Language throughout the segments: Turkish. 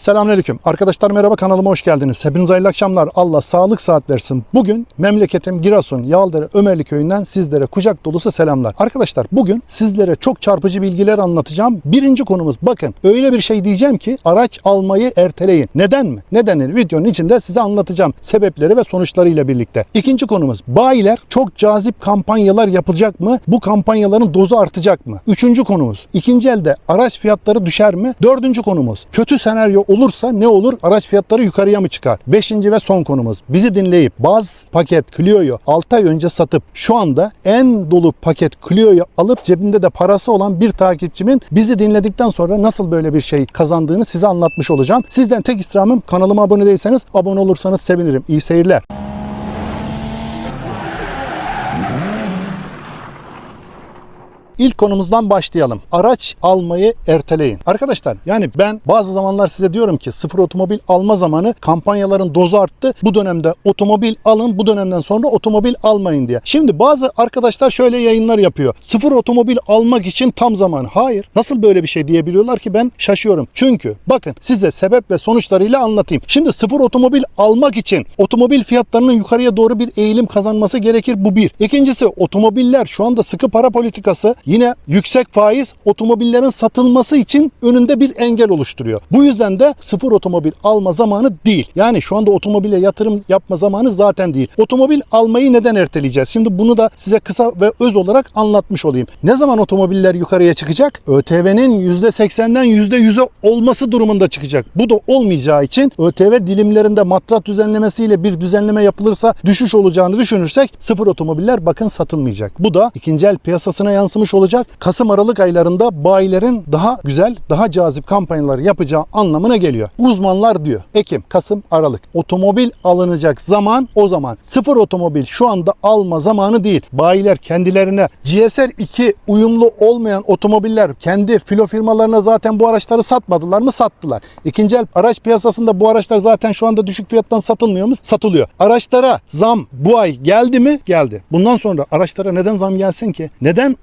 Selamünaleyküm. Arkadaşlar merhaba kanalıma hoş geldiniz. Hepinize hayırlı akşamlar. Allah sağlık saat versin. Bugün memleketim Giresun, Yaldere, Ömerli köyünden sizlere kucak dolusu selamlar. Arkadaşlar bugün sizlere çok çarpıcı bilgiler anlatacağım. Birinci konumuz bakın öyle bir şey diyeceğim ki araç almayı erteleyin. Neden mi? Nedenini videonun içinde size anlatacağım. Sebepleri ve sonuçlarıyla birlikte. İkinci konumuz bayiler çok cazip kampanyalar yapılacak mı? Bu kampanyaların dozu artacak mı? Üçüncü konumuz ikinci elde araç fiyatları düşer mi? Dördüncü konumuz kötü senaryo olursa ne olur? Araç fiyatları yukarıya mı çıkar? Beşinci ve son konumuz. Bizi dinleyip baz paket Clio'yu 6 ay önce satıp şu anda en dolu paket Clio'yu alıp cebinde de parası olan bir takipçimin bizi dinledikten sonra nasıl böyle bir şey kazandığını size anlatmış olacağım. Sizden tek istirhamım kanalıma abone değilseniz abone olursanız sevinirim. İyi seyirler. İlk konumuzdan başlayalım. Araç almayı erteleyin. Arkadaşlar yani ben bazı zamanlar size diyorum ki sıfır otomobil alma zamanı kampanyaların dozu arttı. Bu dönemde otomobil alın bu dönemden sonra otomobil almayın diye. Şimdi bazı arkadaşlar şöyle yayınlar yapıyor. Sıfır otomobil almak için tam zaman. Hayır. Nasıl böyle bir şey diyebiliyorlar ki ben şaşıyorum. Çünkü bakın size sebep ve sonuçlarıyla anlatayım. Şimdi sıfır otomobil almak için otomobil fiyatlarının yukarıya doğru bir eğilim kazanması gerekir. Bu bir. İkincisi otomobiller şu anda sıkı para politikası yine yüksek faiz otomobillerin satılması için önünde bir engel oluşturuyor. Bu yüzden de sıfır otomobil alma zamanı değil. Yani şu anda otomobile yatırım yapma zamanı zaten değil. Otomobil almayı neden erteleyeceğiz? Şimdi bunu da size kısa ve öz olarak anlatmış olayım. Ne zaman otomobiller yukarıya çıkacak? ÖTV'nin %80'den %100'e olması durumunda çıkacak. Bu da olmayacağı için ÖTV dilimlerinde matrat düzenlemesiyle bir düzenleme yapılırsa düşüş olacağını düşünürsek sıfır otomobiller bakın satılmayacak. Bu da ikinci el piyasasına yansımış olacak. Kasım Aralık aylarında bayilerin daha güzel, daha cazip kampanyalar yapacağı anlamına geliyor. Uzmanlar diyor Ekim, Kasım, Aralık. Otomobil alınacak zaman o zaman. Sıfır otomobil şu anda alma zamanı değil. Bayiler kendilerine GSR 2 uyumlu olmayan otomobiller kendi filo firmalarına zaten bu araçları satmadılar mı? Sattılar. İkinci el araç piyasasında bu araçlar zaten şu anda düşük fiyattan satılmıyor mu? Satılıyor. Araçlara zam bu ay geldi mi? Geldi. Bundan sonra araçlara neden zam gelsin ki? Neden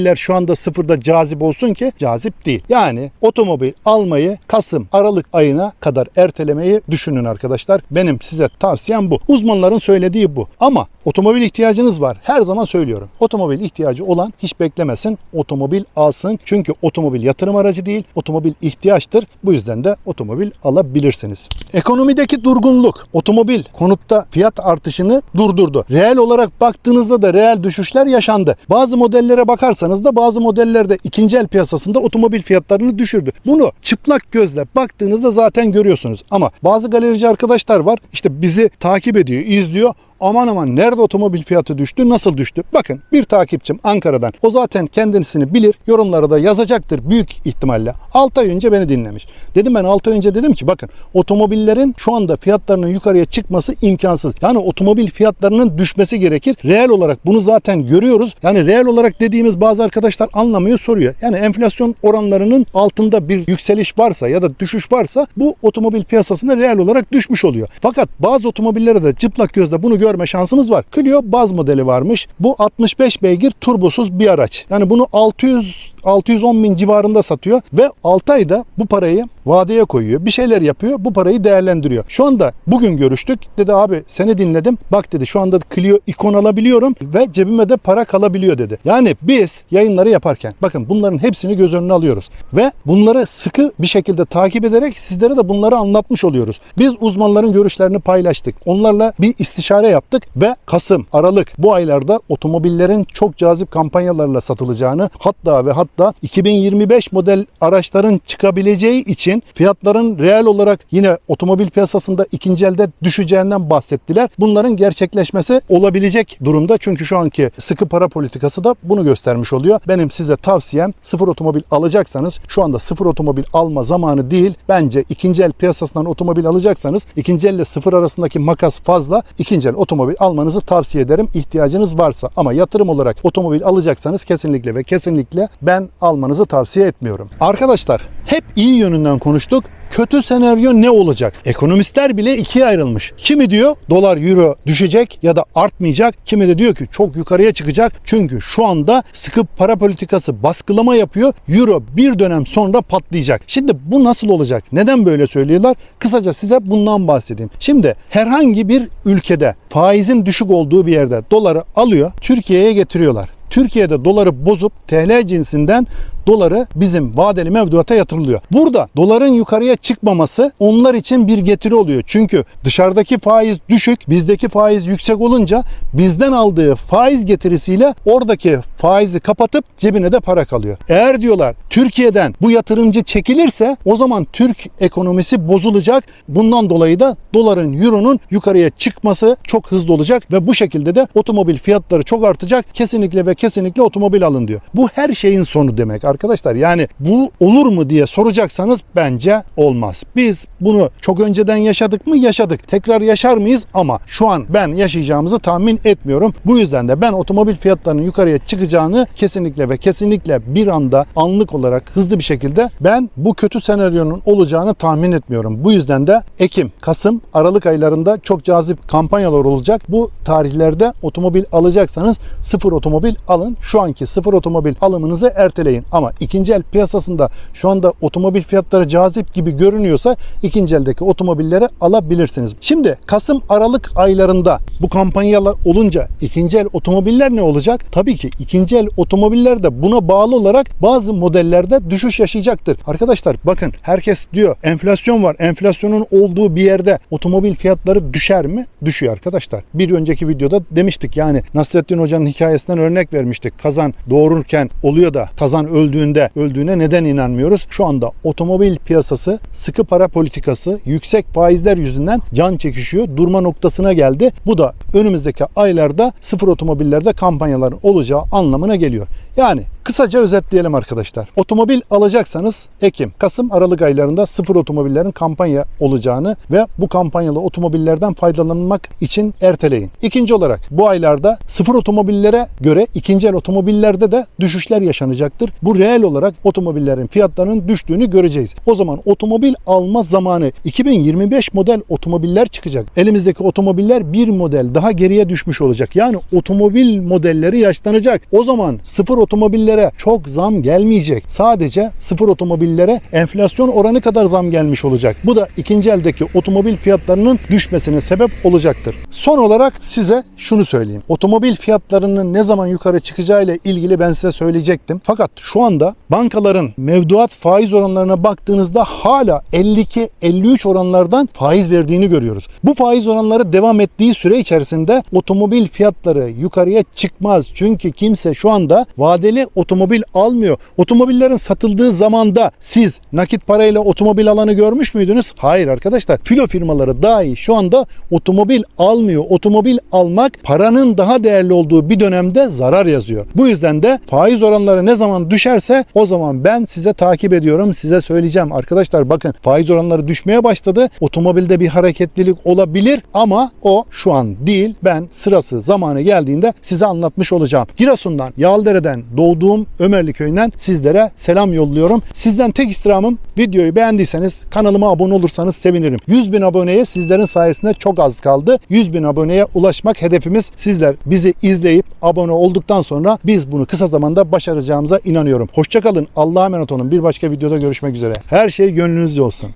otomobiller şu anda sıfırda cazip olsun ki? Cazip değil. Yani otomobil almayı Kasım, Aralık ayına kadar ertelemeyi düşünün arkadaşlar. Benim size tavsiyem bu. Uzmanların söylediği bu. Ama otomobil ihtiyacınız var. Her zaman söylüyorum. Otomobil ihtiyacı olan hiç beklemesin. Otomobil alsın. Çünkü otomobil yatırım aracı değil. Otomobil ihtiyaçtır. Bu yüzden de otomobil alabilirsiniz. Ekonomideki durgunluk otomobil konutta fiyat artışını durdurdu. Reel olarak baktığınızda da reel düşüşler yaşandı. Bazı modellere bakarsanız da bazı modellerde ikinci el piyasasında otomobil fiyatlarını düşürdü. Bunu çıplak gözle baktığınızda zaten görüyorsunuz. Ama bazı galerici arkadaşlar var. İşte bizi takip ediyor, izliyor aman aman nerede otomobil fiyatı düştü, nasıl düştü? Bakın bir takipçim Ankara'dan. O zaten kendisini bilir. Yorumlara da yazacaktır büyük ihtimalle. 6 ay önce beni dinlemiş. Dedim ben 6 ay önce dedim ki bakın otomobillerin şu anda fiyatlarının yukarıya çıkması imkansız. Yani otomobil fiyatlarının düşmesi gerekir. Reel olarak bunu zaten görüyoruz. Yani reel olarak dediğimiz bazı arkadaşlar anlamıyor soruyor. Yani enflasyon oranlarının altında bir yükseliş varsa ya da düşüş varsa bu otomobil piyasasında reel olarak düşmüş oluyor. Fakat bazı otomobillere de çıplak gözle bunu görme şansımız var. Clio baz modeli varmış. Bu 65 beygir turbosuz bir araç. Yani bunu 600 610 bin civarında satıyor ve 6 ayda bu parayı vadeye koyuyor. Bir şeyler yapıyor. Bu parayı değerlendiriyor. Şu anda bugün görüştük. Dedi abi seni dinledim. Bak dedi şu anda Clio ikon alabiliyorum ve cebime de para kalabiliyor dedi. Yani biz yayınları yaparken bakın bunların hepsini göz önüne alıyoruz. Ve bunları sıkı bir şekilde takip ederek sizlere de bunları anlatmış oluyoruz. Biz uzmanların görüşlerini paylaştık. Onlarla bir istişare yaptık ve Kasım, Aralık bu aylarda otomobillerin çok cazip kampanyalarla satılacağını hatta ve hatta 2025 model araçların çıkabileceği için fiyatların reel olarak yine otomobil piyasasında ikinci elde düşeceğinden bahsettiler. Bunların gerçekleşmesi olabilecek durumda çünkü şu anki sıkı para politikası da bunu göstermiş oluyor. Benim size tavsiyem sıfır otomobil alacaksanız şu anda sıfır otomobil alma zamanı değil. Bence ikinci el piyasasından otomobil alacaksanız ikinci elle sıfır arasındaki makas fazla. İkinci el otomobil almanızı tavsiye ederim ihtiyacınız varsa. Ama yatırım olarak otomobil alacaksanız kesinlikle ve kesinlikle ben almanızı tavsiye etmiyorum. Arkadaşlar hep iyi yönünden konuştuk kötü senaryo ne olacak? Ekonomistler bile ikiye ayrılmış. Kimi diyor dolar euro düşecek ya da artmayacak. Kimi de diyor ki çok yukarıya çıkacak. Çünkü şu anda sıkı para politikası baskılama yapıyor. Euro bir dönem sonra patlayacak. Şimdi bu nasıl olacak? Neden böyle söylüyorlar? Kısaca size bundan bahsedeyim. Şimdi herhangi bir ülkede faizin düşük olduğu bir yerde doları alıyor, Türkiye'ye getiriyorlar. Türkiye'de doları bozup TL cinsinden doları bizim vadeli mevduata yatırılıyor. Burada doların yukarıya çıkmaması onlar için bir getiri oluyor. Çünkü dışarıdaki faiz düşük, bizdeki faiz yüksek olunca bizden aldığı faiz getirisiyle oradaki faizi kapatıp cebine de para kalıyor. Eğer diyorlar Türkiye'den bu yatırımcı çekilirse o zaman Türk ekonomisi bozulacak. Bundan dolayı da doların, euronun yukarıya çıkması çok hızlı olacak ve bu şekilde de otomobil fiyatları çok artacak. Kesinlikle ve kesinlikle otomobil alın diyor. Bu her şeyin sonu demek arkadaşlar. Yani bu olur mu diye soracaksanız bence olmaz. Biz bunu çok önceden yaşadık mı? Yaşadık. Tekrar yaşar mıyız? Ama şu an ben yaşayacağımızı tahmin etmiyorum. Bu yüzden de ben otomobil fiyatlarının yukarıya çıkacağını kesinlikle ve kesinlikle bir anda anlık olarak hızlı bir şekilde ben bu kötü senaryonun olacağını tahmin etmiyorum. Bu yüzden de Ekim, Kasım, Aralık aylarında çok cazip kampanyalar olacak. Bu tarihlerde otomobil alacaksanız sıfır otomobil alın. Şu anki sıfır otomobil alımınızı erteleyin. Ama ikinci el piyasasında şu anda otomobil fiyatları cazip gibi görünüyorsa ikinci eldeki otomobilleri alabilirsiniz. Şimdi Kasım Aralık aylarında bu kampanyalar olunca ikinci el otomobiller ne olacak? Tabii ki ikinci el otomobiller de buna bağlı olarak bazı modellerde düşüş yaşayacaktır. Arkadaşlar bakın herkes diyor enflasyon var. Enflasyonun olduğu bir yerde otomobil fiyatları düşer mi? Düşüyor arkadaşlar. Bir önceki videoda demiştik yani Nasrettin Hoca'nın hikayesinden örnek vermiştik. Kazan doğururken oluyor da kazan öldüğünde öldüğüne neden inanmıyoruz? Şu anda otomobil piyasası sıkı para politikası yüksek faizler yüzünden can çekişiyor. Durma noktasına geldi. Bu da önümüzdeki aylarda sıfır otomobillerde kampanyaların olacağı anlamına geliyor. Yani Kısaca özetleyelim arkadaşlar. Otomobil alacaksanız Ekim, Kasım, Aralık aylarında sıfır otomobillerin kampanya olacağını ve bu kampanyalı otomobillerden faydalanmak için erteleyin. İkinci olarak bu aylarda sıfır otomobillere göre ikinci el otomobillerde de düşüşler yaşanacaktır. Bu reel olarak otomobillerin fiyatlarının düştüğünü göreceğiz. O zaman otomobil alma zamanı 2025 model otomobiller çıkacak. Elimizdeki otomobiller bir model daha geriye düşmüş olacak. Yani otomobil modelleri yaşlanacak. O zaman sıfır otomobillere çok zam gelmeyecek. Sadece sıfır otomobillere enflasyon oranı kadar zam gelmiş olacak. Bu da ikinci eldeki otomobil fiyatlarının düşmesine sebep olacaktır. Son olarak size şunu söyleyeyim. Otomobil fiyatlarının ne zaman yukarı çıkacağı ile ilgili ben size söyleyecektim. Fakat şu anda bankaların mevduat faiz oranlarına baktığınızda hala 52-53 oranlardan faiz verdiğini görüyoruz. Bu faiz oranları devam ettiği süre içerisinde otomobil fiyatları yukarıya çıkmaz. Çünkü kimse şu anda vadeli otomobil almıyor. Otomobillerin satıldığı zamanda siz nakit parayla otomobil alanı görmüş müydünüz? Hayır arkadaşlar. Filo firmaları dahi şu anda otomobil almıyor. Otomobil almak paranın daha değerli olduğu bir dönemde zarar yazıyor. Bu yüzden de faiz oranları ne zaman düşerse o zaman ben size takip ediyorum. Size söyleyeceğim. Arkadaşlar bakın faiz oranları düşmeye başladı. Otomobilde bir hareketlilik olabilir ama o şu an değil. Ben sırası zamanı geldiğinde size anlatmış olacağım. Giresun'dan, Yaldere'den doğduğum Ömerli köyünden sizlere selam yolluyorum. Sizden tek istirhamım videoyu beğendiyseniz kanalıma abone olursanız sevinirim. 100 bin aboneye sizlerin sayesinde çok az kaldı. 100 bin aboneye ulaşmak hedefimiz. Sizler bizi izleyip abone olduktan sonra biz bunu kısa zamanda başaracağımıza inanıyorum. Hoşçakalın. Allah'a emanet olun. Bir başka videoda görüşmek üzere. Her şey gönlünüzce olsun.